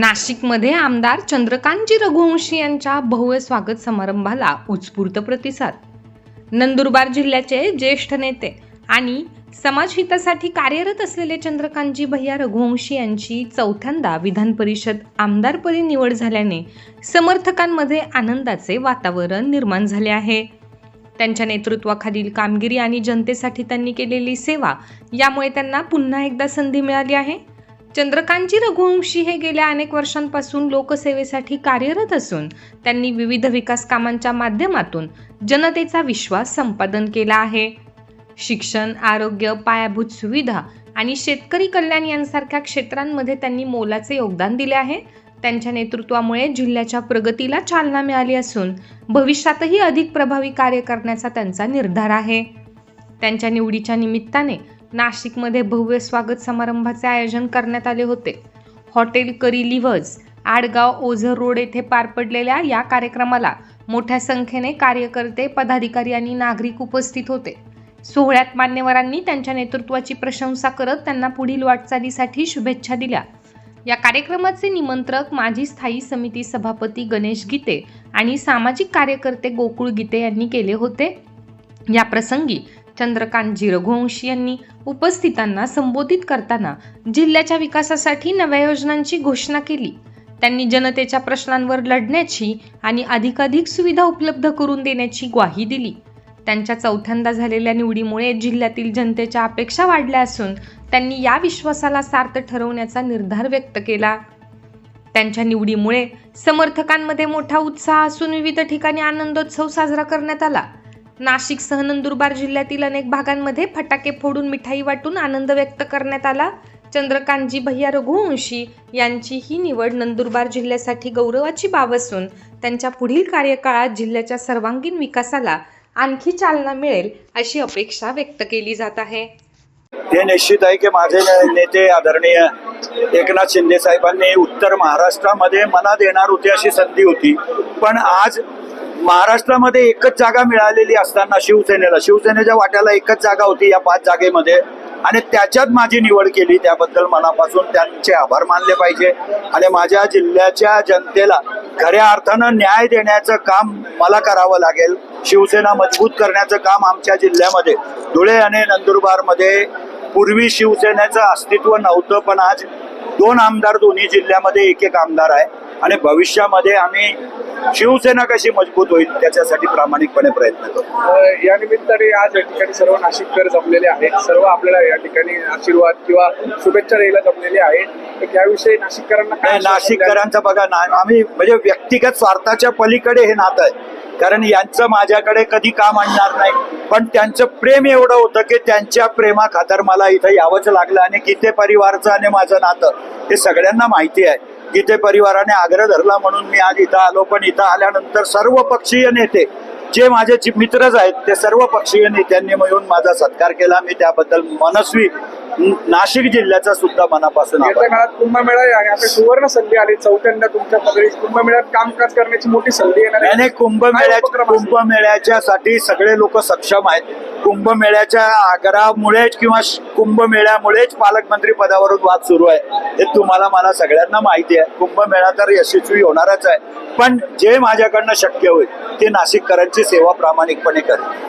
नाशिकमध्ये आमदार चंद्रकांतजी रघुवंशी यांच्या भव्य स्वागत समारंभाला उत्स्फूर्त प्रतिसाद. नंदुरबार जिल्ह्याचे ज्येष्ठ नेते आणि समाजहितासाठी कार्यरत असलेले चंद्रकांतजी भैया रघुवंशी यांची चौथ्यांदा विधान परिषद आमदारपदी निवड झाल्याने समर्थकांमध्ये आनंदाचे वातावरण निर्माण झाले आहे. त्यांच्या नेतृत्वाखालील कामगिरी आणि जनतेसाठी त्यांनी केलेली सेवा यामुळे त्यांना पुन्हा एकदा संधी मिळाली आहे. चंद्रकांतजी रघुवंशी हे गेल्या अनेक वर्षांपासून लोकसेवेसाठी कार्यरत असून त्यांनी विविध विकास कामांच्या माध्यमातून जनतेचा विश्वास संपादन केला आहे. शिक्षण आरोग्य पायाभूत सुविधा आणि शेतकरी कल्याण यांसारख्या क्षेत्रांमध्ये त्यांनी मोलाचे योगदान दिले आहे. त्यांच्या नेतृत्वामुळे जिल्ह्याच्या प्रगतीला चालना मिळाली असून भविष्यातही अधिक प्रभावी कार्य करण्याचा त्यांचा निर्धार आहे. त्यांच्या निवडीच्या निमित्ताने नाशिकमध्ये भव्य स्वागत समारंभाचे आयोजन करण्यात आले होते. Hotel curry leaves Adgaon Ozar road येथे पार पडलेल्या या कार्यक्रमाला मोठ्या संख्येने कार्यकर्ते पदाधिकारी आणि नागरिक उपस्थित होते. सोहळ्यात मान्यवरांनी त्यांच्या नेतृत्वाची प्रशंसा करत त्यांना पुढील वाटचालीसाठी शुभेच्छा दिल्या. या कार्यक्रमाचे निमंत्रक माजी स्थायी समिती सभापती गणेश गीते आणि सामाजिक कार्यकर्ते गोकुळ गीते यांनी केले होते. या प्रसंगी चंद्रकांतजी रघुवंशी यांनी उपस्थितांना संबोधित करताना जिल्ह्याच्या विकासासाठी नव्या योजनांची घोषणा केली. त्यांनी जनतेच्या प्रश्नांवर लढण्याची आणि अधिकाधिक सुविधा उपलब्ध करून देण्याची ग्वाही दिली. त्यांच्या चौथ्यांदा झालेल्या निवडीमुळे जिल्ह्यातील जनतेच्या अपेक्षा वाढल्या असून त्यांनी या विश्वासाला सार्थ ठरवण्याचा निर्धार व्यक्त केला. त्यांच्या निवडीमुळे समर्थकांमध्ये मोठा उत्साह असून विविध ठिकाणी आनंदोत्सव साजरा करण्यात आला. नाशिकसह नंदुरबार जिल्ह्यातील अनेक भागांमध्ये फटाके फोडून मिठाई वाटून आनंद व्यक्त करण्यात आला. चंद्रकांतजी भैया रघुवंशी यांची ही निवड नंदुरबार जिल्ह्यासाठी गौरवाची बाब असून त्यांच्या पुढील कार्यकाळात जिल्ह्याच्या सर्वांगीण विकासाला आणखी चालना मिळेल अशी अपेक्षा व्यक्त केली जात आहे. हे निश्चित आहे की माझे नेते आदरणीय एकनाथ शिंदे साहेबांनी उत्तर महाराष्ट्रामध्ये मला देणार होती अशी संधी होती. पण आज महाराष्ट्रामध्ये एकच जागा मिळालेली असताना शिवसेनेला शिवसेनेच्या वाट्याला एकच जागा होती या पाच जागेमध्ये. आणि त्याच्यात माझी निवड केली त्याबद्दल मनापासून त्यांचे आभार मानले पाहिजे. आणि माझ्या जिल्ह्याच्या जनतेला खऱ्या अर्थानं न्याय देण्याचं काम मला करावं लागेल. शिवसेना मजबूत करण्याचं काम आमच्या जिल्ह्यामध्ये धुळे आणि नंदुरबारमध्ये पूर्वी शिवसेनेचं अस्तित्व नव्हतं पण आज दोन आमदार दोन्ही जिल्ह्यामध्ये एक एक आमदार आहे. आणि भविष्यामध्ये आम्ही शिवसेना कशी मजबूत होईल त्याच्यासाठी प्रामाणिकपणे प्रयत्न करू. अ, या निमित्ताने आज या ठिकाणी सर्व नाशिककर जमलेले आहेत. सर्व आपल्याला या ठिकाणी आशीर्वाद किंवा शुभेच्छा द्यायला जमलेले आहेत. त्याविषयी नाशिककरांना नाशिककरांचं बघा ना आम्ही म्हणजे व्यक्तिगत स्वार्थाच्या पलीकडे हे नातं आहे. कारण यांचं माझ्याकडे कधी काम आणणार नाही. पण त्यांचं प्रेम एवढं होतं की त्यांच्या प्रेमा खातर मला इथं यावंच लागलं आणि गीते परिवारचं आणि माझं नातं हे सगळ्यांना माहिती आहे. गीते परिवाराने आग्रह धरला म्हणून मी आज इथं आलो. पण इथं आल्यानंतर सर्व पक्षीय नेते जे माझे जी मित्रच आहेत ते सर्व पक्षीय नेत्यांनी मिळून माझा सत्कार केला. मी त्याबद्दल मनस्वी नाशिक जिल्ह्याचा सुद्धा मनापासून कुंभमेळा सुवर्ण संधी आली. चौथ्यांदा तुमच्या कुंभमेळ्यात कामकाज करण्याची मोठी संधी येणार आहे. कुंभमेळ्या असतील? कुंभमेळ्याच्यासाठी सगळे लोक सक्षम आहेत. कुंभमेळ्याच्या आग्रहामुळेच किंवा कुंभमेळ्यामुळेच पालकमंत्री पदावरून वाद सुरू आहे. हे तुम्हाला मला सगळ्यांना माहिती आहे. कुंभमेळा तर यशस्वी होणारच आहे. पण जे माझ्याकडनं शक्य होईल ते नाशिककरांची सेवा प्रामाणिकपणे करेल